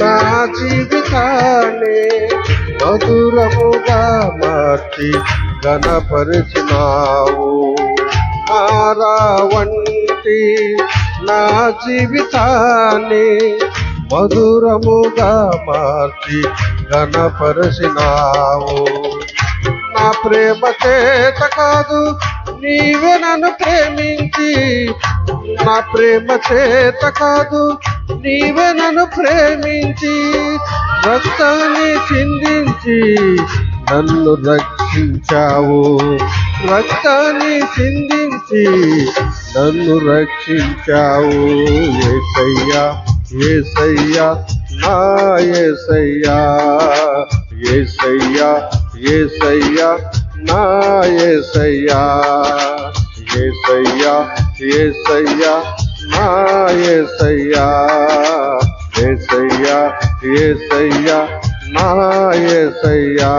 నా జీవితాన్ని మధురముగా మార్చి గణపరిచినావు మారా వంటి నా జీవితాన్ని మధురముగా మార్చి ఘనపరిచినావు. నా ప్రేమ చేత కాదు నీవే నన్ను ప్రేమించి. నా ప్రేమ చేత కాదు నీవే నన్ను ప్రేమించి రక్తాన్ని చిందించి నన్ను రక్షించావు. రక్తాన్ని చిందించి నన్ను రక్షించావు. ఏసయ్యా ఏసయ్యా నా ఏసయ్యా ఏసయ్యా ఏసయ్యా నా ఏసయ్యా ఏసయ్యా ఏసయ్యా నా ఏసయ్యా. ఏసయ్యా నా ఏసయ్యా.